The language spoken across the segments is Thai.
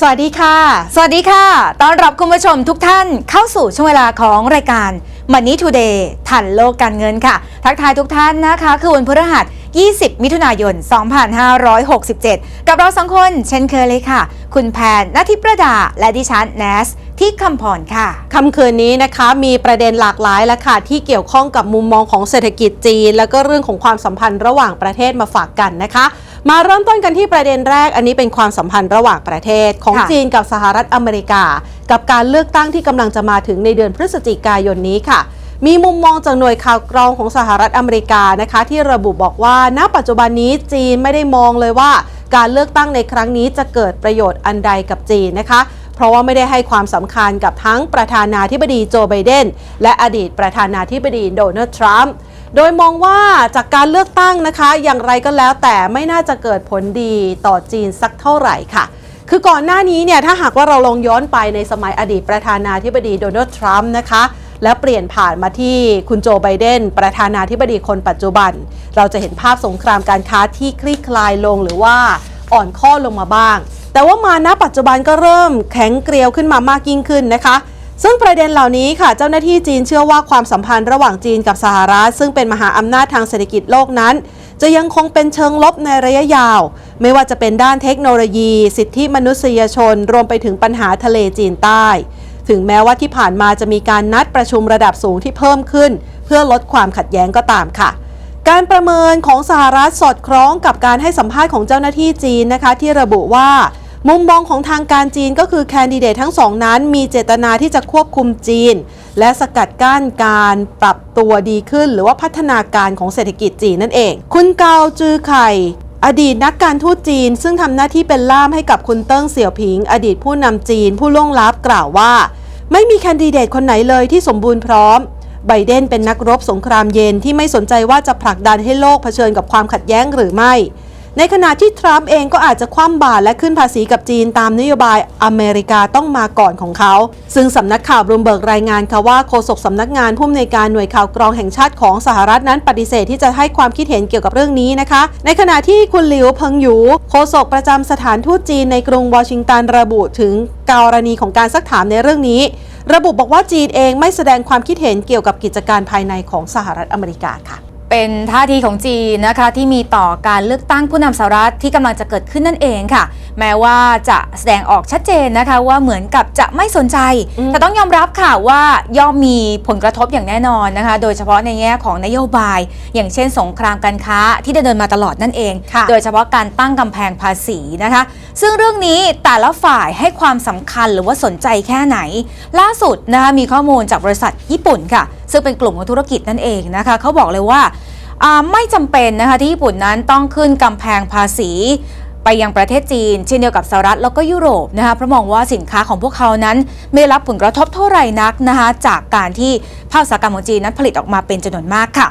สวัสดีค่ะ สวัสดีค่ะ ต้อนรับคุณผู้ชมทุกท่านเข้าสู่ช่วงเวลาของรายการ Money Today ทันโลกการเงินค่ะ ทักทายทุกท่านนะคะ คือวันพฤหัส 20 มิถุนายน 2567 กับเราสองคนเช่นเคยเลยค่ะ คุณแพนนัทิประดา และดิฉันแนสที่คำพรค่ะค่ำคืนนี้นะคะมีประเด็นหลากหลายแล้วค่ะ ที่เกี่ยวข้องกับมุมมองของเศรษฐกิจจีน แล้วก็เรื่องของความสัมพันธ์ระหว่างประเทศมาฝากกันนะคะ มาเริ่มต้นกันที่ประเด็นแรก อันนี้เป็นความสัมพันธ์ระหว่างประเทศของจีนกับสหรัฐอเมริกา กับการเลือกตั้งที่กำลังจะมาถึงในเดือนพฤศจิกายนนี้ค่ะ มีมุมมองจากหน่วยข่าวกรองของสหรัฐอเมริกานะคะ ที่ระบุบอกว่า ณ ปัจจุบันนี้จีนไม่ได้มองเลยว่า การเลือกตั้งในครั้งนี้จะเกิดประโยชน์อันใดกับจีนนะคะเพราะว่าไม่ได้ให้ความสำคัญกับทั้งประธานาธิบดีโจไบเดน และอดีตประธานาธิบดีโดนัลด์ทรัมป์ โดยมองว่าจากการเลือกตั้งนะคะ อย่างไรก็แล้วแต่ไม่น่าจะเกิดผลดีต่อจีนสักเท่าไหร่ค่ะ คือก่อนหน้านี้เนี่ยถ้าหากว่าเราลองย้อนไปในสมัยอดีตประธานาธิบดีโดนัลด์ทรัมป์นะคะและเปลี่ยนผ่านมาที่คุณโจไบเดน ประธานาธิบดีคนปัจจุบัน เราจะเห็นภาพสงครามการค้าที่คลี่คลายลงหรือว่าอ่อนข้อลงมาบ้าง แต่ว่ามาณปัจจุบันก็เริ่มแข็งเกรียวขึ้นมามากยิ่งขึ้นนะคะ ซึ่งประเด็นเหล่านี้ค่ะ เจ้าหน้าที่จีนเชื่อว่าความสัมพันธ์ระหว่างจีนกับสหรัฐ ซึ่งเป็นมหาอำนาจทางเศรษฐกิจโลกนั้น จะยังคงเป็นเชิงลบในระยะยาว ไม่ว่าจะเป็นด้านเทคโนโลยี สิทธิมนุษยชน รวมไปถึงปัญหาทะเลจีนใต้ ถึงแม้ว่าที่ผ่านมาจะมีการนัดประชุมระดับสูงที่เพิ่มขึ้น เพื่อลดความขัดแย้งก็ตามค่ะการประเมินของสหรัฐสอดคล้องกับการให้สัมภาษณ์ของเจ้าหน้าที่จีนนะคะ ที่ระบุว่า มุมมองของทางการจีนก็คือแคนดิเดตทั้งสองนั้นมีเจตนาที่จะควบคุมจีน และสกัดกั้นการปรับตัวดีขึ้น หรือว่าพัฒนาการของเศรษฐกิจจีนนั่นเอง คุณเกาจือไข่อดีตนักการทูตจีน ซึ่งทำหน้าที่เป็นล่ามให้กับคุณเติ้งเสี่ยวผิง อดีตผู้นำจีนผู้ล่วงลับกล่าวว่า ไม่มีแคนดิเดตคนไหนเลยที่สมบูรณ์พร้อมไบเดนเป็นนักรบสงครามเย็นที่ไม่สนใจว่าจะผลักดันให้โลกเผชิญกับความขัดแย้งหรือไม่ ในขณะที่ทรัมป์เองก็อาจจะคว่ำบาตรและขึ้นภาษีกับจีนตามนโยบายอเมริกาต้องมาก่อนของเขา ซึ่งสำนักข่าวบลูมเบิร์กรายงานค่ะว่าโฆษกสำนักงานผู้อำนวยการหน่วยข่าวกรองแห่งชาติของสหรัฐนั้นปฏิเสธที่จะให้ความคิดเห็นเกี่ยวกับเรื่องนี้นะคะ ในขณะที่คุณหลิวเพิงหยูโฆษกประจำสถานทูตจีนในกรุงวอชิงตันระบุถึงกรณีของการซักถามในเรื่องนี้ ระบุบอกว่าจีนเองไม่แสดงความคิดเห็นเกี่ยวกับกิจการภายในของสหรัฐอเมริกาค่ะ เป็นท่าทีของจีนนะคะที่มีต่อการเลือกตั้งผู้นำสหรัฐที่กำลังจะเกิดขึ้นนั่นเองค่ะ แม้ว่าจะแสดงออกชัดเจนนะคะว่าเหมือนกับจะไม่สนใจอืมแต่ต้องยอมรับค่ะว่าย่อมมีผลกระทบอย่างแน่นอนนะคะ โดยเฉพาะในแง่ของนโยบาย อย่างเช่นสงครามการค้าที่ดำเนินมาตลอดนั่นเองค่ะโดยเฉพาะการตั้งกำแพงภาษีนะคะ ซึ่งเรื่องนี้แต่ละฝ่ายให้ความสำคัญหรือว่าสนใจแค่ไหน ล่าสุดนะคะมีข้อมูลจากบริษัทญี่ปุ่นค่ะ ซึ่งเป็นกลุ่มของธุรกิจนั่นเองนะคะเขาบอกเลยว่าไม่จำเป็นนะคะที่ญี่ปุ่นนั้นต้องขึ้นกำแพงภาษีไปยังประเทศจีน เช่นเดียวกับสหรัฐแล้วก็ยุโรปนะคะเพราะมองว่าสินค้าของพวกเขานั้น ไม่ได้รับผลกระทบเท่าไหร่นักนะคะจากการที่ภาคอุตสาหกรรมของจีนนั้นผลิตออกมาเป็นจำนวนมากค่ะ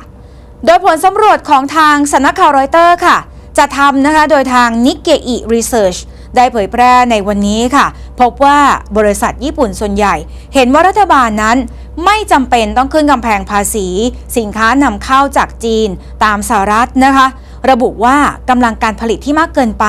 โดยผลสำรวจของทางสำนักข่าวรอยเตอร์ค่ะ จะทำนะคะโดยทาง Nikkei Research ได้เผยแพร่ในวันนี้ค่ะ พบว่าบริษัทญี่ปุ่นส่วนใหญ่ เห็นว่ารัฐบาลนั้นไม่จำเป็นต้องขึ้นกำแพงภาษี สินค้านำเข้าจากจีนตามสหรัฐนะคะ ระบุว่ากำลังการผลิตที่มากเกินไป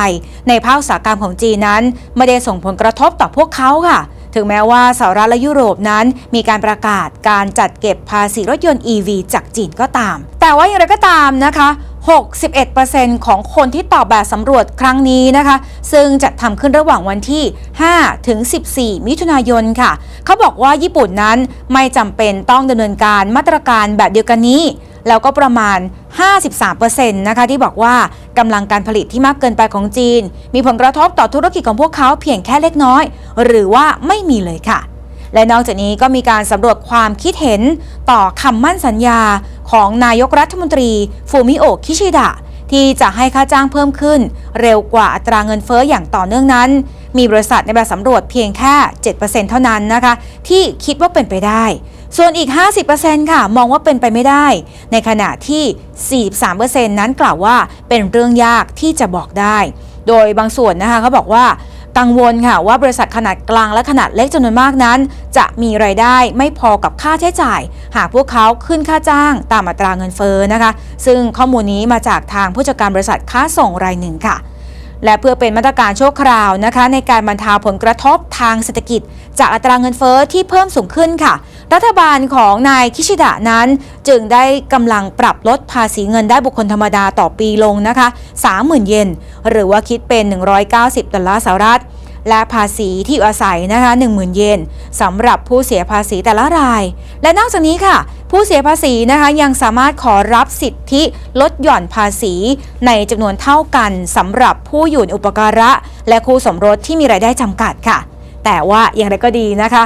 ในภาคอุตสาหกรรมของจีนนั้น ไม่ได้ส่งผลกระทบต่อพวกเขาค่ะ ถึงแม้ว่าสหรัฐและยุโรปนั้น มีการประกาศการจัดเก็บภาษีรถยนต์ EV จากจีนก็ตาม แต่ว่าอย่างไรก็ตามนะคะ 61%ของคนที่ตอบแบบสำรวจครั้งนี้นะคะ ซึ่งจะทำขึ้นระหว่างวันที่ 5 ถึง 14 มิถุนายนค่ะ เขาบอกว่าญี่ปุ่นนั้นไม่จำเป็นต้องดำเนินการมาตรการแบบเดียวกันนี้ แล้วก็ประมาณ 53%นะคะที่บอกว่ากำลังการผลิตที่มากเกินไปของจีน มีผลกระทบต่อธุรกิจของพวกเขาเพียงแค่เล็กน้อย หรือว่าไม่มีเลยค่ะ และนอกจากนี้ก็มีการสำรวจความคิดเห็นต่อคำมั่นสัญญาของนายกรัฐมนตรีฟูมิโอะคิชิดะที่จะให้ค่าจ้างเพิ่มขึ้น เร็วกว่าอัตราเงินเฟ้ออย่างต่อเนื่องนั้น มีบริษัทในแบบสำรวจเพียงแค่ 7%เท่านั้นนะคะ ที่คิดว่าเป็นไปได้ ส่วนอีก 50%ค่ะ มองว่าเป็นไปไม่ได้ ในขณะที่ 43%นั้นกล่าวว่าเป็นเรื่องยากที่จะบอกได้ โดยบางส่วนนะคะเขาบอกว่า กังวลค่ะว่าบริษัทขนาดกลางและขนาดเล็กจำนวนมากนั้น จะมีรายได้ไม่พอกับค่าใช้จ่าย หากพวกเขาขึ้นค่าจ้างตามอัตราเงินเฟ้อนะคะ ซึ่งข้อมูลนี้มาจากทางผู้จัดการบริษัทค้าส่งรายหนึ่งค่ะและเพื่อเป็นมาตรการชั่วคราวนะคะ ในการบรรเทาผลกระทบทางเศรษฐกิจ จากอัตราเงินเฟ้อที่เพิ่มสูงขึ้นค่ะ รัฐบาลของนายคิชิดะนั้น จึงได้กำลังปรับลดภาษีเงินได้บุคคลธรรมดาต่อปีลงนะคะ 30,000 เยนหรือว่าคิดเป็น 190 ดอลลาร์สหรัฐ และภาษีที่อยู่อาศัยนะคะ 10,000 เยนสำหรับผู้เสียภาษีแต่ละราย และนอกจากนี้ค่ะ ผู้เสียภาษีนะคะยังสามารถขอรับสิทธิลดหย่อนภาษีในจำนวนเท่ากันสำหรับผู้อยู่ในอุปการะ และคู่สมรสที่มีรายได้จำกัดค่ะ แต่ว่าอย่างไรก็ดีนะคะ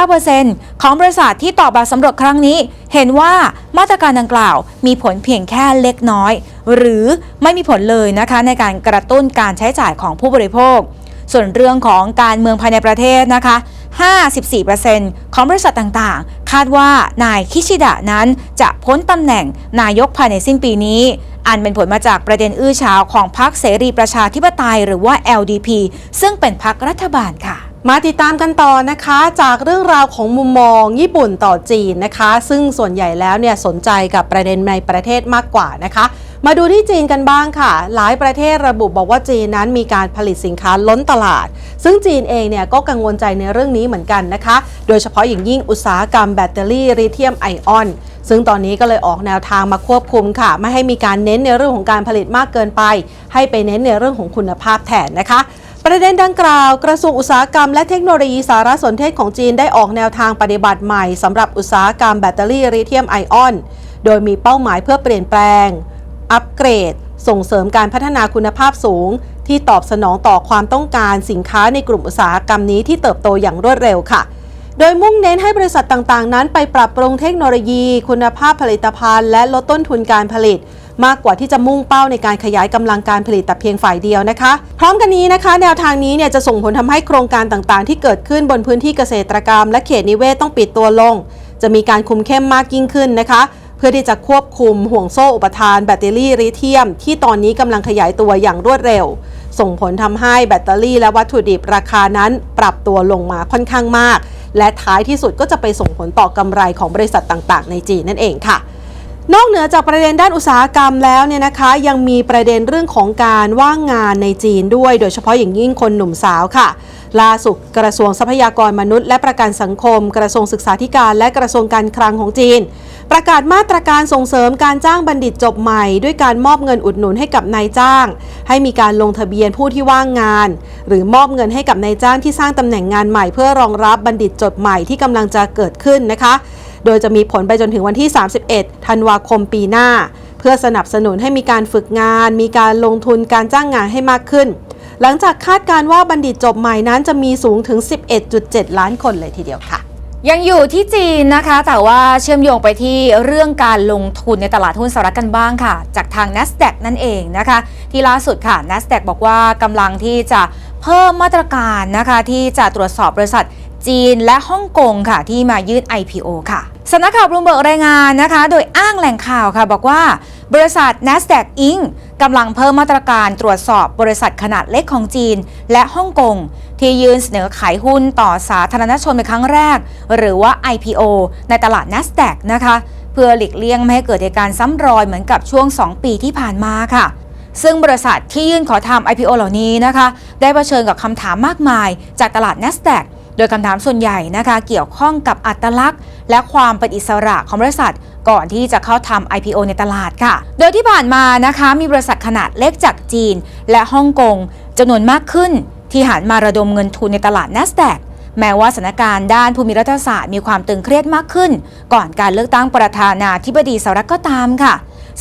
69%ของบริษัทที่ตอบแบบสำรวจครั้งนี้ เห็นว่ามาตรการดังกล่าวมีผลเพียงแค่เล็กน้อย หรือไม่มีผลเลยนะคะในการกระตุ้นการใช้จ่ายของผู้บริโภค ส่วนเรื่องของการเมืองภายในประเทศนะคะ 54%ของบริษัทต่างๆ คาดว่านายคิชิดะนั้นจะพ้นตำแหน่งนายกภายในสิ้นปีนี้ อันเป็นผลมาจากประเด็นอื้อฉาวของพรรคเสรีประชาธิปไตยหรือว่า LDP ซึ่งเป็นพรรครัฐบาลค่ะมาติดตามกันต่อนะคะจากเรื่องราวของมุมมองญี่ปุ่นต่อจีนนะคะ ซึ่งส่วนใหญ่แล้วเนี่ยสนใจกับประเด็นในประเทศมากกว่านะคะ มาดูที่จีนกันบ้างค่ะ หลายประเทศระบุบอกว่าจีนนั้นมีการผลิตสินค้าล้นตลาด ซึ่งจีนเองเนี่ยก็กังวลใจในเรื่องนี้เหมือนกันนะคะ โดยเฉพาะอย่างยิ่งอุตสาหกรรมแบตเตอรี่ลิเธียมไอออน ซึ่งตอนนี้ก็เลยออกแนวทางมาควบคุมค่ะ ไม่ให้มีการเน้นในเรื่องของการผลิตมากเกินไป ให้ไปเน้นในเรื่องของคุณภาพแทนนะคะประเด็นดังกล่าว กระทรวงอุตสาหกรรมและเทคโนโลยีสารสนเทศของจีนได้ออกแนวทางปฏิบัติใหม่สำหรับอุตสาหกรรมแบตเตอรี่ลิเธียมไอออน โดยมีเป้าหมายเพื่อเปลี่ยนแปลง อัปเกรด ส่งเสริมการพัฒนาคุณภาพสูง ที่ตอบสนองต่อความต้องการสินค้าในกลุ่มอุตสาหกรรมนี้ที่เติบโตอย่างรวดเร็วค่ะ โดยมุ่งเน้นให้บริษัทต่างๆ นั้น ไปปรับปรุงเทคโนโลยี คุณภาพผลิตภัณฑ์ และลดต้นทุนการผลิตมากกว่าที่จะมุ่งเป้าในการขยายกำลังการผลิตแต่เพียงฝ่ายเดียวนะคะ พร้อมกันนี้นะคะ แนวทางนี้เนี่ยจะส่งผลทำให้โครงการต่างๆ ที่เกิดขึ้นบนพื้นที่เกษตรกรรม และเขตนิเวศต้องปิดตัวลง จะมีการคุมเข้มมากยิ่งขึ้นนะคะ พื่อที่จะควบคุมห่วงโซ่อุปทานแบตเตอรี่ลิเทียม ที่ตอนนี้กำลังขยายตัวอย่างรวดเร็ว ส่งผลทำให้แบตเตอรี่และวัตถุดิบราคานั้นปรับตัวลงมาค่อนข้างมาก และท้ายที่สุดก็จะไปส่งผลต่อกำไรของบริษัทต่างๆ ในจีนนั่นเองค่ะ นอกเหนือจากประเด็นด้านอุตสาหกรรมแล้วเนี่ยนะคะ ยังมีประเด็นเรื่องของการว่างงานในจีนด้วย โดยเฉพาะอย่างยิ่งคนหนุ่มสาวค่ะล่าสุดกระทรวงทรัพยากรมนุษย์และประกันสังคม กระทรวงศึกษาธิการและกระทรวงการคลังของจีน ประกาศมาตรการส่งเสริมการจ้างบัณฑิตจบใหม่ ด้วยการมอบเงินอุดหนุนให้กับนายจ้าง ให้มีการลงทะเบียนผู้ที่ว่างงาน หรือมอบเงินให้กับนายจ้างที่สร้างตำแหน่งงานใหม่เพื่อรองรับบัณฑิตจบใหม่ที่กำลังจะเกิดขึ้นนะคะ โดยจะมีผลไปจนถึงวันที่ 31 ธันวาคมปีหน้า เพื่อสนับสนุนให้มีการฝึกงาน มีการลงทุนการจ้างงานให้มากขึ้น หลังจากคาดการณ์ว่าบัณฑิตจบใหม่นั้นจะมีสูงถึง 11.7 ล้านคนเลยทีเดียวค่ะยังอยู่ที่จีนนะคะ แต่ว่าเชื่อมโยงไปที่เรื่องการลงทุนในตลาดหุ้นสหรัฐกันบ้างค่ะ จากทาง NASDAQ นั่นเองนะคะ ที่ล่าสุดค่ะ NASDAQ บอกว่ากำลังที่จะเพิ่มมาตรการนะคะ ที่จะตรวจสอบบริษัทจีนและฮ่องกงค่ะ ที่มายื่น IPO ค่ะ สำนักข่าวบลูมเบิร์กรายงานนะคะ โดยอ้างแหล่งข่าวค่ะ บอกว่าบริษัท NASDAQ Inc. กำลังเพิ่มมาตรการตรวจสอบบริษัทขนาดเล็กของจีน และฮ่องกง ที่ยื่นเสนอขายหุ้นต่อสาธารณชนเป็นครั้งแรก หรือว่า IPO ในตลาด NASDAQ นะคะ เพื่อหลีกเลี่ยงไม่ให้เกิดเหตุการณ์ซ้ำรอยเหมือนกับช่วง 2 ปีที่ผ่านมาค่ะซึ่งบริษัทที่ยื่นขอทำ IPO เหล่านี้นะคะ ได้เผชิญกับคำถามมากมายจากตลาด NASDAQ โดยคำถามส่วนใหญ่นะคะเกี่ยวข้องกับอัตลักษณ์ และความเป็นอิสระของบริษัท ก่อนที่จะเข้าทำ IPO ในตลาดค่ะ โดยที่ผ่านมานะคะมีบริษัทขนาดเล็กจากจีน และฮ่องกงจำนวนมากขึ้น ที่หันมาระดมเงินทุนในตลาด NASDAQ แม้ว่าสถานการณ์ด้านภูมิรัฐศาสตร์มีความตึงเครียดมากขึ้น ก่อนการเลือกตั้งประธานาธิบดีสหรัฐก็ตามค่ะ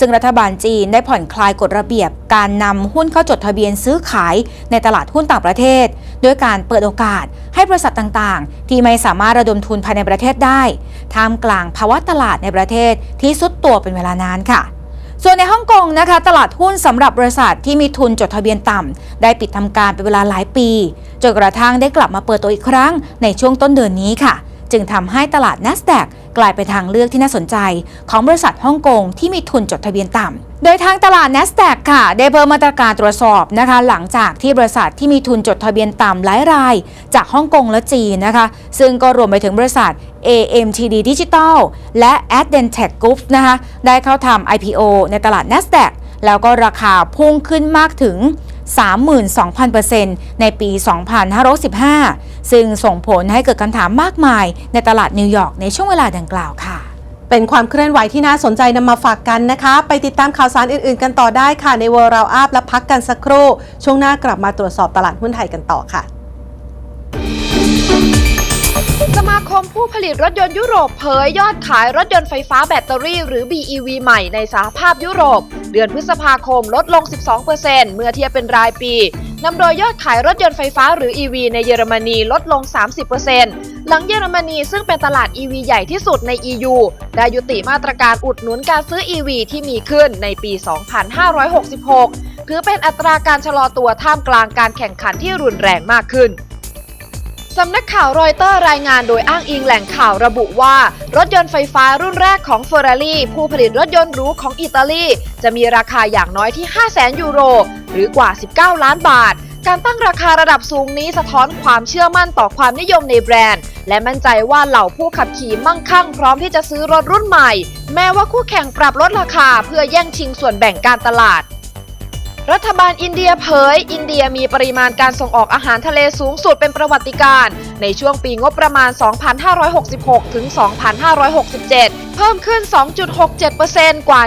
ซึ่งรัฐบาลจีนได้ผ่อนคลายกฎระเบียบการนำหุ้นเข้าจดทะเบียนซื้อขายในตลาดหุ้นต่างประเทศ ด้วยการเปิดโอกาสให้บริษัทต่างๆ ที่ไม่สามารถระดมทุนภายในประเทศได้ท่ามกลางภาวะตลาดในประเทศที่สุดตัวเป็นเวลานานค่ะส่วนในฮ่องกงนะคะ ตลาดหุ้นสำหรับบริษัทที่มีทุนจดทะเบียนต่ำได้ปิดทำการเป็นเวลาหลายปีจนกระทั่งได้กลับมาเปิดตัวอีกครั้งในช่วงต้นเดือนนี้ค่ะ จึงทำให้ตลาด NASDAQ กลายเป็นทางเลือกที่น่าสนใจ ของบริษัทฮ่องกงที่มีทุนจดทะเบียนต่ำโดยทางตลาด NASDAQ ค่ะ ได้เพิ่มมาตรการตรวจสอบนะคะ หลังจากที่บริษัทที่มีทุนจดทะเบียนต่ำหลายราย จากฮ่องกงและจีนนะคะ ซึ่งก็รวมไปถึงบริษัท AMTD Digital และ Adentech Group นะคะ ได้เข้าทำ IPO ในตลาด NASDAQ แล้วก็ราคาพุ่งขึ้นมากถึง 32,000%ในปี 2515 ซึ่งส่งผลให้เกิดคำถามมากมายในตลาดนิวยอร์กในช่วงเวลาดังกล่าวค่ะ เป็นความเคลื่อนไหวที่น่าสนใจนำมาฝากกันนะคะ ไปติดตามข่าวสารอื่นๆ กันต่อได้ค่ะในเวอร์ราอัพและพักกันสักครู่ ช่วงหน้ากลับมาตรวจสอบตลาดหุ้นไทยกันต่อค่ะ สมาคมผู้ผลิตรถยนต์ยุโรปเผยยอดขายรถยนต์ไฟฟ้าแบตเตอรี่หรือ BEV ใหม่ในสหภาพยุโรป เดือนพฤษภาคมลดลง 12%เมื่อเทียบเป็นรายปี นำโดยยอดขายรถยนต์ไฟฟ้าหรือ EV ในเยอรมนีลดลง 30%หลังเยอรมนีซึ่งเป็นตลาด EV ใหญ่ที่สุดใน EU ได้ยุติมาตรการอุดหนุนการซื้อ EV ที่มีขึ้นในปี 2566 ถือเป็นอัตราการชะลอตัวท่ามกลางการแข่งขันที่รุนแรงมากขึ้น สำนักข่าวรอยเตอร์รายงานโดยอ้างอิงแหล่งข่าวระบุว่า รถยนต์ไฟฟ้ารุ่นแรกของ Ferrari ผู้ผลิตรถยนต์หรูของอิตาลี จะมีราคาอย่างน้อยที่ 500,000 ยูโร หรือกว่า 19 ล้านบาท การตั้งราคาระดับสูงนี้สะท้อนความเชื่อมั่นต่อความนิยมในแบรนด์ และมั่นใจว่าเหล่าผู้ขับขี่มั่งคั่งพร้อมที่จะซื้อรถรุ่นใหม่ แม้ว่าคู่แข่งปรับลดราคาเพื่อแย่งชิงส่วนแบ่งการตลาด รัฐบาลอินเดียเผย อินเดียมีปริมาณการส่งออกอาหารทะเลสูงสุดเป็นประวัติการณ์ในช่วงปีงบประมาณ 2566 ถึง 2567 เพิ่มขึ้น 2.67%กว่า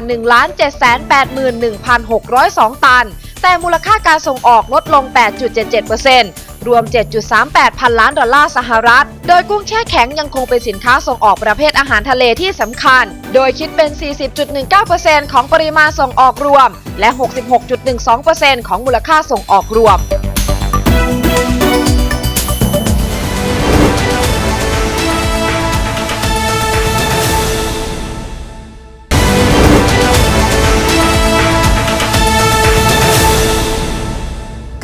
1,781,602 ตัน แต่มูลค่าการส่งออกลดลง 8.77% รวม 7.38 พันล้านดอลลาร์สหรัฐ โดยกุ้งแช่แข็งยังคงเป็นสินค้าส่งออกประเภทอาหารทะเลที่สำคัญ โดยคิดเป็น 40.19%ของปริมาณส่งออกรวม และ 66.12%ของมูลค่าส่งออกรวม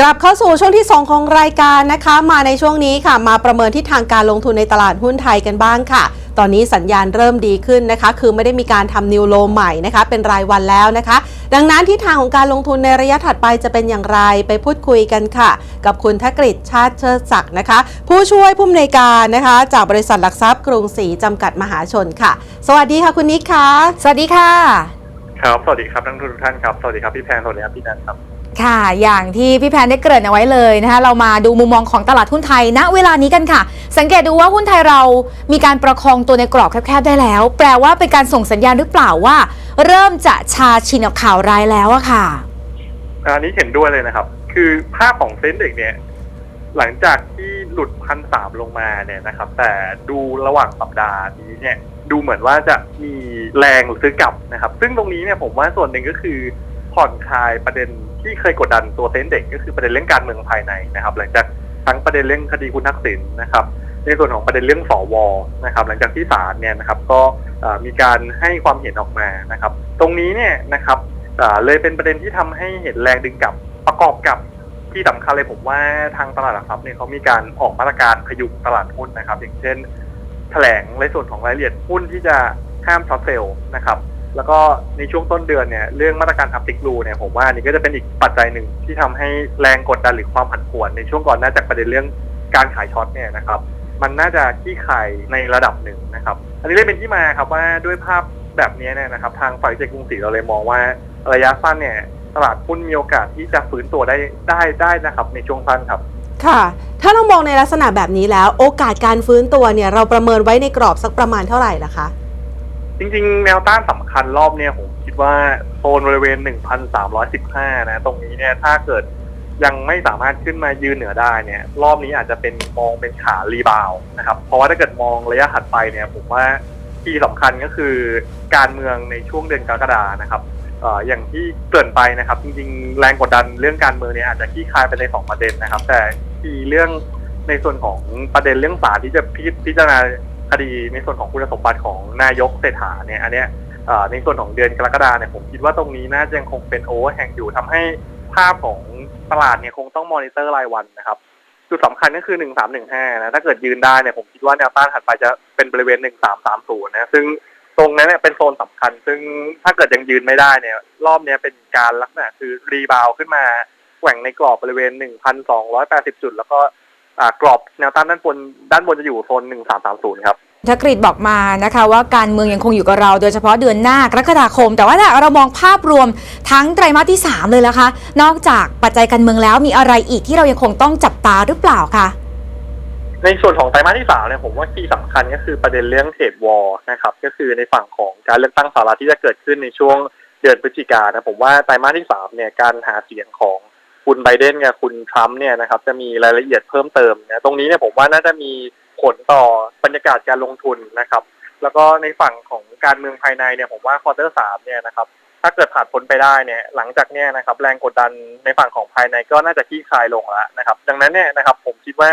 กลับเข้าสู่ช่วงที่ 2 ของรายการนะคะ มาในช่วงนี้ค่ะ มาประเมินทิศทางการลงทุนในตลาดหุ้นไทยกันบ้างค่ะ ตอนนี้สัญญาณเริ่มดีขึ้นนะคะ คือไม่ได้มีการทำนิวโลใหม่นะคะ เป็นรายวันแล้วนะคะ ดังนั้นทิศทางของการลงทุนในระยะถัดไปจะเป็นอย่างไรไปพูดคุยกันค่ะ กับคุณธกฤษชาติเชิดศักดิ์นะคะ ผู้ช่วยผู้อำนวยการนะคะ จากบริษัทหลักทรัพย์กรุงศรีจำกัดมหาชนค่ะ สวัสดีค่ะคุณนิกค่ะ สวัสดีค่ะ ครับ สวัสดีครับนักลงทุนทุกท่านครับ สวัสดีครับพี่แพนสวัสดีครับพี่นันครับ ค่ะ อย่างที่พี่แพนได้เกริ่นเอาไว้เลยนะคะ เรามาดูมุมมองของตลาดหุ้นไทยณเวลานี้กันค่ะ สังเกตดูว่าหุ้นไทยเรามีการประคองตัวในกรอบแคบๆได้แล้ว แปลว่าเป็นการส่งสัญญาณหรือเปล่าว่า เริ่มจะชาชินกับข่าวร้ายแล้วอะค่ะ อันนี้เห็นด้วยเลยนะครับ คือภาพของเซ็นเด็กเนี่ย หลังจากที่หลุดพันสามลงมาเนี่ยนะครับ แต่ดูระหว่างสัปดาห์นี้เนี่ย ดูเหมือนว่าจะมีแรงซื้อกลับนะครับ ซึ่งตรงนี้เนี่ยผมว่าส่วนหนึ่งก็คือ ผ่อนคลายประเด็นที่เคยกดดันตัวเซ็นเด็กก็คือประเด็นเรื่องการเมืองภายในนะครับ หลังจากทั้งประเด็นเรื่องคดีคุณทักษิณนะครับ ในส่วนของประเด็นเรื่องสวนะครับ หลังจากที่ศาลเนี่ยนะครับก็มีการให้ความเห็นออกมานะครับ ตรงนี้เนี่ยนะครับเลยเป็นประเด็นที่ทำให้เห็นแรงดึงกลับประกอบกับที่สำคัญเลยผมว่าทางตลาดหลักทรัพย์เนี่ยเขามีการออกมาตรการพยุงตลาดหุ้นนะครับ อย่างเช่น แถลงในส่วนของรายละเอียดหุ้นที่จะห้ามช็อตเซลล์นะครับ แล้วก็ในช่วงต้นเดือนเนี่ยเรื่องมาตรการอัพติกรูเนี่ยผมว่านี่ก็จะเป็นอีกปัจจัยหนึ่งที่ทำให้แรงกดดันหรือความผันผวนในช่วงก่อนหน้าจากประเด็นเรื่องการขายช็อตเนี่ยนะครับมันน่าจะที่ขายในระดับหนึ่งนะครับ อันนี้เลยเป็นที่มาครับว่าด้วยภาพแบบนี้เนี่ยนะครับ ทางฝ่ายเจกรุงศรีเราเลยมองว่าระยะสั้นเนี่ยตลาดหุ้นมีโอกาสที่จะฟื้นตัวได้ได้ได้นะครับ ในช่วงสั้นครับ ค่ะ ถ้าเรามองในลักษณะแบบนี้แล้ว โอกาสการฟื้นตัวเนี่ยเราประเมินไว้ในกรอบสักประมาณเท่าไหร่ล่ะคะ จริงๆ แนวต้านสำคัญรอบเนี่ยผมคิดว่าโซนบริเวณ 1,315 นะ ตรงนี้เนี่ยถ้าเกิดยังไม่สามารถขึ้นมายืนเหนือได้เนี่ย รอบนี้อาจจะเป็นมองเป็นขารีบาวด์นะครับ เพราะว่าถ้าเกิดมองระยะถัดไปเนี่ย ผมว่าที่สำคัญก็คือการเมืองในช่วงเดือนกรกฎานะครับเอ่ออย่างที่เกินไปนะครับ จริงๆ แรงกดดันเรื่องการเมืองเนี่ยอาจจะขี้คายไปในสองประเด็นนะครับ แต่ที่เรื่องในส่วนของประเด็นเรื่องศาลที่จะพิจารณา คดีในส่วนของคุณสมบัติของนายกเศรษฐาเนี่ยอันเนี้ยในส่วนของเดือนกรกฎาเนี่ยผมคิดว่าตรงนี้น่าจะยังคงเป็นโอเวอร์แฮงอยู่ทำให้ภาพของตลาดเนี่ยคงต้องมอนิเตอร์รายวันนะครับจุดสำคัญก็คือ1315นะถ้าเกิดยืนได้เนี่ยผมคิดว่าแนวต้านถัดไปจะเป็นบริเวณ1330นย์นะซึ่งตรงนั้นเนี่ยเป็นโซนสำคัญ ซึ่งถ้าเกิดยังยืนไม่ได้เนี่ย รอบเนี้ยเป็นการลักษณะคือรีบาวขึ้นมาแกว่งในกรอบบริเวณ1,280จุด แล้วก็ กรอบแนวต้านด้านบนด้านบนจะอยู่โซน1330ครับธกฤษบอกมานะคะว่าการเมืองยังคงอยู่กับเราโดยเฉพาะเดือนหน้ากรกฎาคม แต่ว่าถ้าเรามองภาพรวมทั้งไตรมาสที่ 3 เลยละคะ นอกจากปัจจัยการเมืองแล้วมีอะไรอีกที่เรายังคงต้องจับตาหรือเปล่าคะในส่วนของไตรมาสที่สามเนี่ยผมว่าที่สำคัญก็คือประเด็นเรื่องเทรดวอร์นะครับก็คือในฝั่งของการเลือกตั้งสหรัฐที่จะเกิดขึ้นในช่วงเดือนพฤศจิกายนนะผมว่าไตรมาสที่สามเนี่ยการหาเสียงของ คุณไบเดนกับคุณทรัมป์เนี่ยนะครับจะมีรายละเอียดเพิ่มเติมนะตรงนี้เนี่ยผมว่าน่าจะมีผลต่อบรรยากาศการลงทุนนะครับ แล้วก็ในฝั่งของการเมืองภายในเนี่ยผมว่าควอเตอร์สามเนี่ยนะครับถ้าเกิดผ่านพ้นไปได้เนี่ยหลังจากเนี่ยนะครับแรงกดดันในฝั่งของภายในก็น่าจะคลี่คลายลงแล้วนะครับ ดังนั้นเนี่ยนะครับผมคิดว่า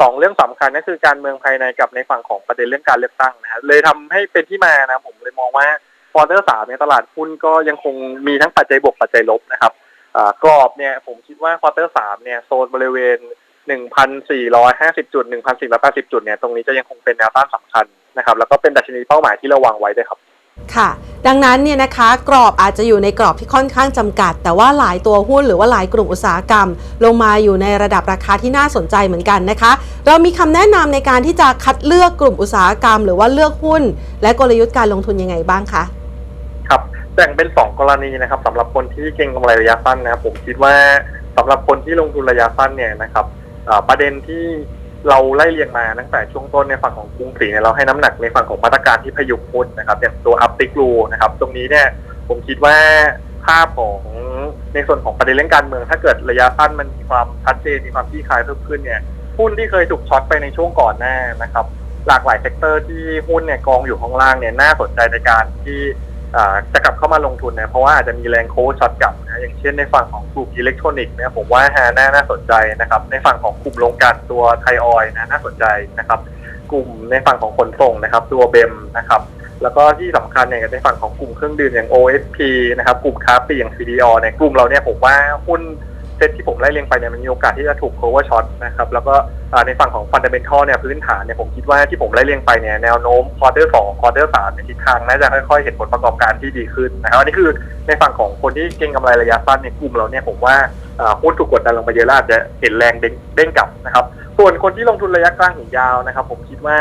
สองเรื่องสำคัญก็คือการเมืองภายในกับในฝั่งของประเด็นเรื่องการเลือกตั้งนะครับเลยทำให้เป็นที่มานะผมเลยมองว่าควอเตอร์สามในยตลาดหุ้นก็ยังคงมีทั้งปัจจัยบวกปัจจัยลบนะครับ กรอบเนี่ยผมคิดว่าควอเตอร์สามเนี่ยโซนบริเวณ 1,450 จุด 1,480 จุดเนี่ยตรงนี้จะยังคงเป็นแนวต้านสำคัญนะครับแล้วก็เป็นดัชนีเป้าหมายที่เราวางไว้ด้วยครับค่ะ ดังนั้นเนี่ยนะคะกรอบอาจจะอยู่ในกรอบที่ค่อนข้างจำกัด แต่ว่าหลายตัวหุ้นหรือว่าหลายกลุ่มอุตสาหกรรม ลงมาอยู่ในระดับราคาที่น่าสนใจเหมือนกันนะคะ เรามีคำแนะนำในการที่จะคัดเลือกกลุ่มอุตสาหกรรม หรือว่าเลือกหุ้น และกลยุทธ์การลงทุนยังไงบ้างคะ บแบ่งเป็น 2 กรณีนะครับสำหรับคนที่เก็งกำไรระยะสั้นนะครับ ผมคิดว่าสำหรับคนที่ลงทุนระยะสั้นเนี่ยนะครับประเด็นที่เราไล่เรียงมาตั้งแต่ช่วงต้นในฝั่งของกรุงศรีเนี่ยเราให้น้ำหนักในฝั่งของมาตรการที่พยุงหุ้นนะครับอย่างตัวอัพติกรูนะครับตรงนี้เนี่ยผมคิดว่าภาพของในส่วนของประเด็นเรื่องการเมือง ถ้าเกิดระยะสั้นมันมีความชัดเจนมีความคลี่คลายเพิ่มขึ้นเนี่ยหุ้นที่เคยถูกช็อตไปในช่วงก่อนหน้านะครับ หลากหลายเซกเตอร์ที่หุ้นเนี่ยกองอยู่ข้างล่างเนี่ยน่าสนใจในการที่ จะกลับเข้ามาลงทุนนะเพราะว่าอาจจะมีแรงโค้ชช็อตกลับนะอย่างเช่นในฝั่งของกลุ่มอิเล็กทรอนิกส์เนี่ยผมว่าฮาน่าน่าสนใจนะครับ ในฝั่งของกลุ่มโรงกลั่นตัวไทยออยนะน่าสนใจนะครับ กลุ่มในฝั่งของขนส่งนะครับ ตัวเบมนะครับแล้วก็ที่สำคัญเนี่ยในฝั่งของกลุ่มเครื่องดื่มอย่าง OSP นะครับ กลุ่มค้าปลีกอย่าง CDO เนี่ยกลุ่มเราเนี่ยผมว่าหุ้น เซตที่ผมไล่เรียงไปเนี่ยมันมีโอกาสที่จะถูก cover shot นะครับแล้วก็ในฝั่งของ fundamental เนี่ยพื้นฐานเนี่ยผมคิดว่าที่ผมไล่เรียงไปเนี่ยแนวโน้ม quarter สอง quarter สามในทิศทางน่าจะค่อยๆ เห็นผลประกอบการที่ดีขึ้นนะครับอันนี้คือในฝั่งของคนที่เก็งกำไรระยะสั้นในกลุ่มเราเนี่ยผมว่า หุ้นถูกกดดันลงไปเยอะแล้วอาจจะเห็นแรงเด้งกลับนะครับ ส่วนคนที่ลงทุนระยะกลางถึงยาวนะครับ ผมคิดว่า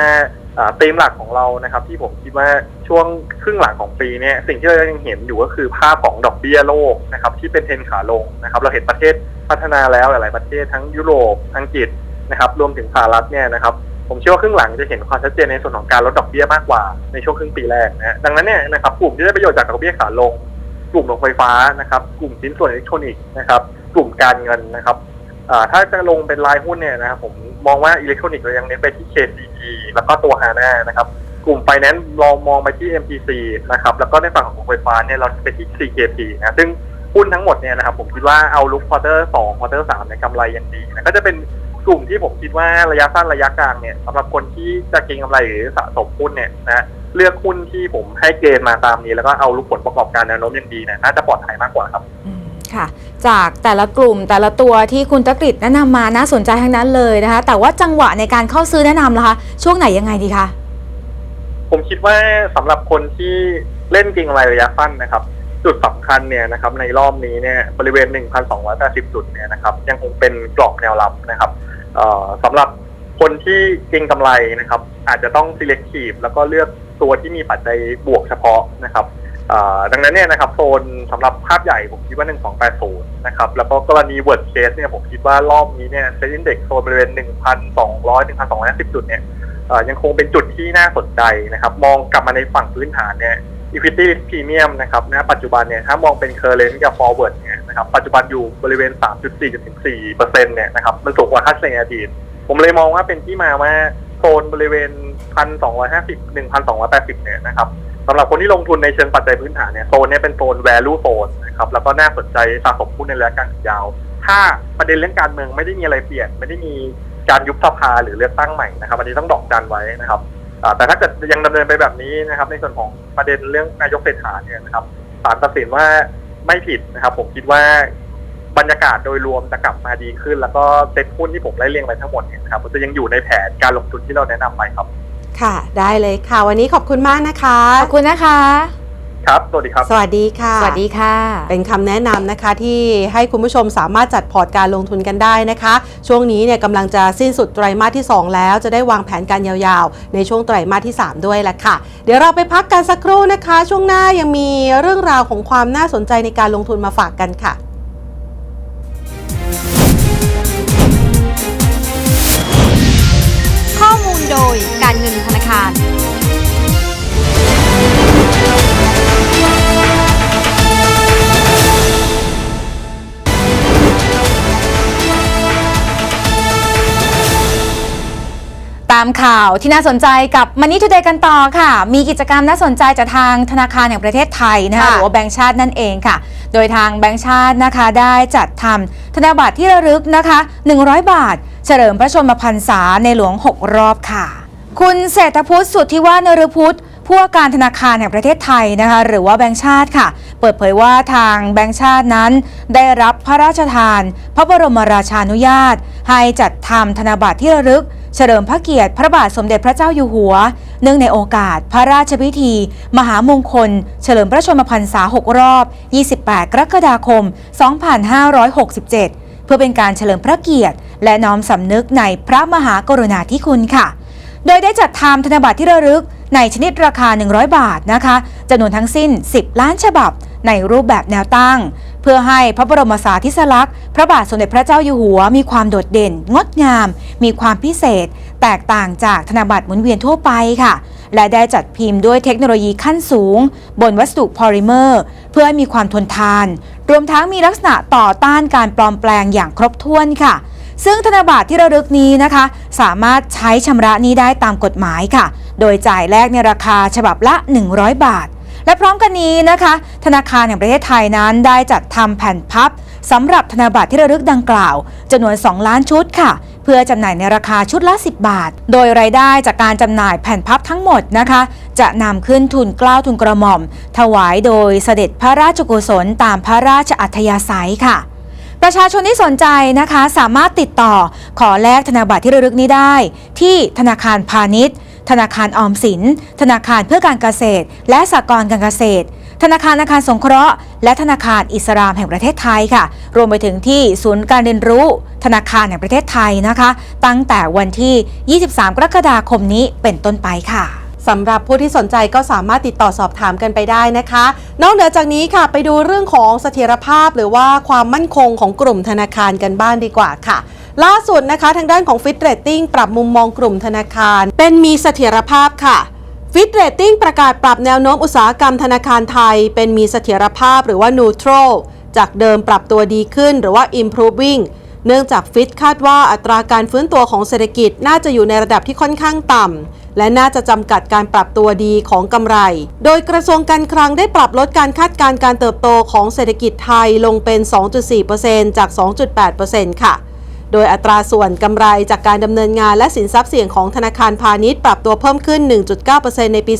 เต็มหลักของเรานะครับ ที่ผมคิดว่าช่วงครึ่งหลังของปีเนี่ยสิ่งที่เรายังเห็นอยู่ก็คือภาพของดอกเบี้ยโลกนะครับที่เป็นเทรนขาลงนะครับ เราเห็นประเทศพัฒนาแล้วหลาย ๆ ประเทศทั้งยุโรปอังกฤษนะครับรวมถึงสหรัฐเนี่ยนะครับผมเชื่อว่าครึ่งหลังจะเห็นความชัดเจนในส่วนของการลดดอกเบี้ยมากกว่าในช่วงครึ่งปีแรกนะดังนั้นเนี่ยนะครับกลุ่มที่ได้ประโยชน์จากดอกเบี้ยขาลง กลุ่มโรงไฟฟ้านะครับ กลุ่มชิ้นส่วนอิเล็กทรอนิกส์นะครับ กลุ่มการเงินนะครับถ้าจะลงเป็นรายหุ้นเนี่ยนะครับผมมองว่าอิเล็กทรอนิกส์เรายังเน้นไปที่ KCE แล้วก็ตัว HANA นะครับ กลุ่มไฟแนนซ์เรามองไปที่ MPC นะครับ แล้วก็ในฝั่งของไฟฟ้าเนี่ยเราไปที่ CKP นะซึ่งหุ้นทั้งหมดเนี่ยนะครับผมคิดว่าเอาลุกควอเตอร์สองควอเตอร์สามในยกำไรยังดีนะก็จะเป็นกลุ่มที่ผมคิดว่าระยะสั้นระยะกลางเนี่ยสำหรับคนที่จะเก็งกำไรหรือสะสมหุ้นเนี่ยนะเลือกหุ้นที่ผมให้เกณฑ์มาตามนี้ แล้วก็เอาลุกผลประกอบการแนวโน้มยังดีเนี่ยน่าจะปลอดภัยมากกว่าครับอื ค่ะ จากแต่ละกลุ่มแต่ละตัวที่คุณตะกฤษแนะนำมาน่าสนใจทั้งนั้นเลยนะคะ แต่ว่าจังหวะในการเข้าซื้อแนะนำล่ะคะ ช่วงไหนยังไงดีคะผมคิดว่าสำหรับคนที่เล่นเกิงรายรระยะสั้นนะครับ จุดสำคัญเนี่ยนะครับ ในรอบนี้เนี่ยบริเวณ 1,280 จุดเนี่ยนะครับ ยังคงเป็นกรอบแนวรับนะครับเอ่อสำหรับคนที่เก็งกำไรนะครับ อาจจะต้อง selective แล้วก็เลือกตัวที่มีปัจจัยบวกเฉพาะนะครับ ดังนั้นเนี่ยนะครับโซนสำหรับภาพใหญ่ผมคิดว่า 1280 นะครับ แล้วก็กรณี worst case เนี่ยผมคิดว่ารอบนี้เนี่ยเซ็นดิ้งเด็กโซนบริเวณ 1,200 1,250จุดเนี่ยเอ่อยังคงเป็นจุดที่น่าสนใจนะครับ มองกลับมาในฝั่งพื้นฐานเนี่ย equity premium นะครับณปัจจุบันเนี่ยถ้ามองเป็น current กับ forward เนี่ยนะครับปัจจุบันอยู่บริเวณ 3.4ถึง4เปอร์เซ็นต์เนี่ยนะครับมันสูงกว่าค่าเฉลี่ยอดีต ผมเลยมองว่าเป็นที่มาว่าโซนบริเวณ 1,250 1,280 เนี่ยนะครับ สำหรับคนที่ลงทุนในเชิงปัจจัยพื้นฐานเนี่ยโซนเนี้เป็นโซน value zone นะครับแล้วก็น่าสนใจสะสมหุ้นในระยะกลางถึงยาว ถ้าประเด็นเรื่องการเมืองไม่ได้มีอะไรเปลี่ยน ไม่ได้มีการยุบสภาหรือเลือกตั้งใหม่นะครับอันนี้ต้องดอกจันไว้นะครับแต่ถ้าเกิดยังดำเนินไปแบบนี้นะครับ ในส่วนของประเด็นเรื่องนายกเศรษฐาเนี่ยนะครับศาลตัดสินว่าไม่ผิดนะครับ ผมคิดว่าบรรยากาศโดยรวมจะกลับมาดีขึ้น แล้วก็เซ็ตหุ้นที่ผมไล่เรียงไปทั้งหมดเนี่ยนะครับจะยังอยู่ในแผนการลงทุนที่เราแนะนำไปครับ ค่ะ ได้เลยค่ะ วันนี้ขอบคุณมากนะคะ ขอบคุณนะคะ ครับ สวัสดีครับ สวัสดีค่ะ สวัสดีค่ะ เป็นคำแนะนำนะคะที่ให้คุณผู้ชมสามารถจัดพอร์ตการลงทุนกันได้นะคะ ช่วงนี้เนี่ยกำลังจะสิ้นสุดไตรมาสที่ 2 แล้ว จะได้วางแผนการยาวๆ ในช่วงไตรมาสที่ 3 ด้วยแหละค่ะ เดี๋ยวเราไปพักกันสักครู่นะคะ ช่วงหน้ายังมีเรื่องราวของความน่าสนใจในการลงทุนมาฝากกันค่ะ โดยการเงินธนาคารตามข่าวที่น่าสนใจกับ Money Today กันต่อค่ะ มีกิจกรรมน่าสนใจจากทางธนาคารแห่งประเทศไทยนะคะค่ะหรือว่าแบงก์ชาตินั่นเองค่ะ โดยทางแบงก์ชาตินะคะได้จัดทำธนบัตรที่ระลึกนะคะ 100 บาท เฉลิมพระชนมพรรษาในหลวง 6 รอบค่ะ คุณเศรษฐพุทธสุทธิว่านรพุทธผู้ว่าการธนาคารแห่งประเทศไทยนะคะหรือว่าแบงก์ชาติค่ะ เปิดเผยว่าทางแบงก์ชาตินั้น ได้รับพระราชทาน พระบรมราชานุญาต ให้จัดทำธนบัตรที่ระลึก เฉลิมพระเกียรติพระบาทสมเด็จพระเจ้าอยู่หัว เนื่องในโอกาสพระราชพิธี มหามงคล เฉลิมพระชนมพรรษา 6 รอบ 28 กรกฎาคม 2567เพื่อเป็นการเฉลิมพระเกียรติ และน้อมสำนึกในพระมหากรุณาธิคุณค่ะ โดยได้จัดทำธนบัตรที่ระลึกในชนิดราคา 100 บาทนะคะจำนวนทั้งสิ้น 10 ล้านฉบับ ในรูปแบบแนวตั้ง เพื่อให้พระบรมสารีริลักษณ์พระบาทสมเด็จพระเจ้าอยู่หัว มีความโดดเด่น งดงาม มีความพิเศษ แตกต่างจากธนบัตรหมุนเวียนทั่วไปค่ะ และได้จัดพิมพ์ด้วยเทคโนโลยีขั้นสูง บนวัสดุพอลิเมอร์ เพื่อให้มีความทนทาน รวมทั้งมีลักษณะต่อต้านการปลอมแปลงอย่างครบถ้วนค่ะ ซึ่งธนบัตรที่ระลึกนี้นะคะ สามารถใช้ชำระนี้ได้ตามกฎหมายค่ะ โดยจ่ายแลกในราคาฉบับละ 100 บาท และพร้อมกันนี้นะคะ ธนาคารแห่งประเทศไทยนั้นได้จัดทำแผ่นพับสำหรับธนบัตรที่ระลึกดังกล่าวจำนวน 2 ล้านชุดค่ะ พื่อจำหน่ายในราคาชุดละ 10 บาท โดยรายได้จากการจำหน่ายแผ่นพับทั้งหมดนะคะ จะนำขึ้นทุนกล้าวทุนกระหม่อม ถวายโดยเสด็จพระราชกุศลตามพระราชอัธยาศัยค่ะประชาชนที่สนใจนะคะสามารถติดต่อขอแลกธนบัตรที่ระลึกนี้ได้ ที่ธนาคารพาณิชย์ ธนาคารออมสิน ธนาคารเพื่อการเกษตร และสหกรณ์การเกษตร ธนาคารอาคารสงเคราะห์ และธนาคารอิสลามแห่งประเทศไทยค่ะ รวมไปถึงที่ศูนย์การเรียนรู้ ธนาคารแห่งประเทศไทยนะคะ ตั้งแต่วันที่ 23 กรกฎาคมนี้เป็นต้นไปค่ะสำหรับผู้ที่สนใจก็สามารถติดต่อสอบถามกันไปได้นะคะ นอกเหนือจากนี้ค่ะ ไปดูเรื่องของเสถียรภาพหรือว่าความมั่นคงของกลุ่มธนาคารกันบ้างดีกว่าค่ะล่าสุดนะคะ ทางด้านของฟิตเรตติ้งปรับมุมมองกลุ่มธนาคาร เป็นมีเสถียรภาพค่ะ ฟิตเรตติ้งประกาศปรับแนวโน้มอุตสาหกรรมธนาคารไทย เป็นมีเสถียรภาพหรือว่า neutral จากเดิมปรับตัวดีขึ้นหรือว่า improving เนื่องจากฟิตคาดว่าอัตราการฟื้นตัวของเศรษฐกิจน่าจะอยู่ในระดับที่ค่อนข้างต่ำ และน่าจะจำกัดการปรับตัวดีของกำไร โดยกระทรวงการคลังได้ปรับลดการคาดการณ์การเติบโตของเศรษฐกิจไทยลงเป็น 2.4%จาก 2.8%ค่ะ โดยอัตราส่วนกำไรจากการดำเนินงานและสินทรัพย์เสี่ยงของธนาคารพาณิชย์ปรับตัวเพิ่มขึ้น 1.9%ในปี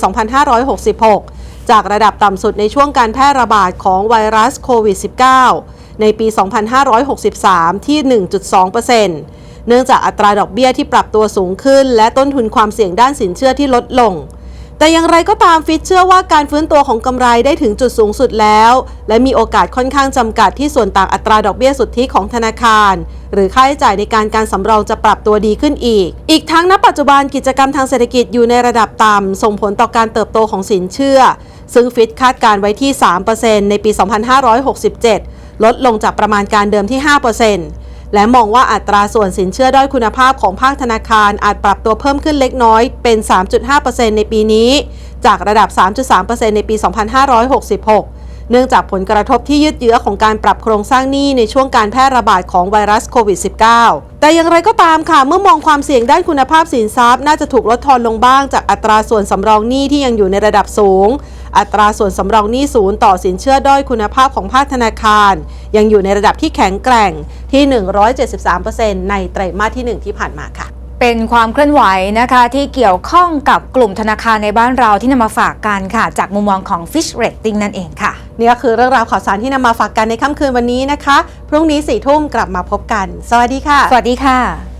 2566 จากระดับต่ำสุดในช่วงการแพร่ระบาดของไวรัสโควิด -19 ในปี 2563 ที่ 1.2%เนื่องจากอัตราดอกเบี้ยที่ปรับตัวสูงขึ้น และต้นทุนความเสี่ยงด้านสินเชื่อที่ลดลงแต่อย่างไรก็ตามฟิตเชื่อว่าการฟื้นตัวของกำไรได้ถึงจุดสูงสุดแล้ว และมีโอกาสค่อนข้างจำกัดที่ส่วนต่างอัตราดอกเบี้ยสุทธิของธนาคาร หรือค่าใช้จ่ายในการการสำรองจะปรับตัวดีขึ้นอีก อีกทั้งณปัจจุบันกิจกรรมทางเศรษฐกิจอยู่ในระดับต่ำส่งผลต่อการเติบโตของสินเชื่อ ซึ่งฟิตคาดการไว้ที่ 3%ในปี 2567 ลดลงจากประมาณการเดิมที่ 5%และมองว่าอัตราส่วนสินเชื่อด้อยคุณภาพของภาคธนาคารอาจปรับตัวเพิ่มขึ้นเล็กน้อยเป็น 3.5%ในปีนี้ จากระดับ 3.3%ในปี 2566 เนื่องจากผลกระทบที่ยืดเยื้อของการปรับโครงสร้างหนี้ในช่วงการแพร่ระบาดของไวรัสโควิด -19 แต่อย่างไรก็ตามค่ะ เมื่อมองความเสี่ยงด้านคุณภาพสินทรัพย์ น่าจะถูกลดทอนลงบ้างจากอัตราส่วนสำรองหนี้ที่ยังอยู่ในระดับสูง อัตราส่วนสำรองหนี้ศูนย์ต่อสินเชื่อด้อยคุณภาพของภาคธนาคาร ยังอยู่ในระดับที่แข็งแกร่งที่ 173%ในไตรมาสที่ 1 ที่ผ่านมาค่ะ เป็นความเคลื่อนไหวนะคะที่เกี่ยวข้องกับกลุ่มธนาคารในบ้านเราที่นำมาฝากกันค่ะ จากมุมมองของ Fish Rating นั่นเองค่ะ นี่ก็คือเรื่องราวข่าวสารที่นำมาฝากกันในค่ำคืนวันนี้นะคะ พรุ่งนี้สี่ทุ่มกลับมาพบกัน สวัสดีค่ะ สวัสดีค่ะ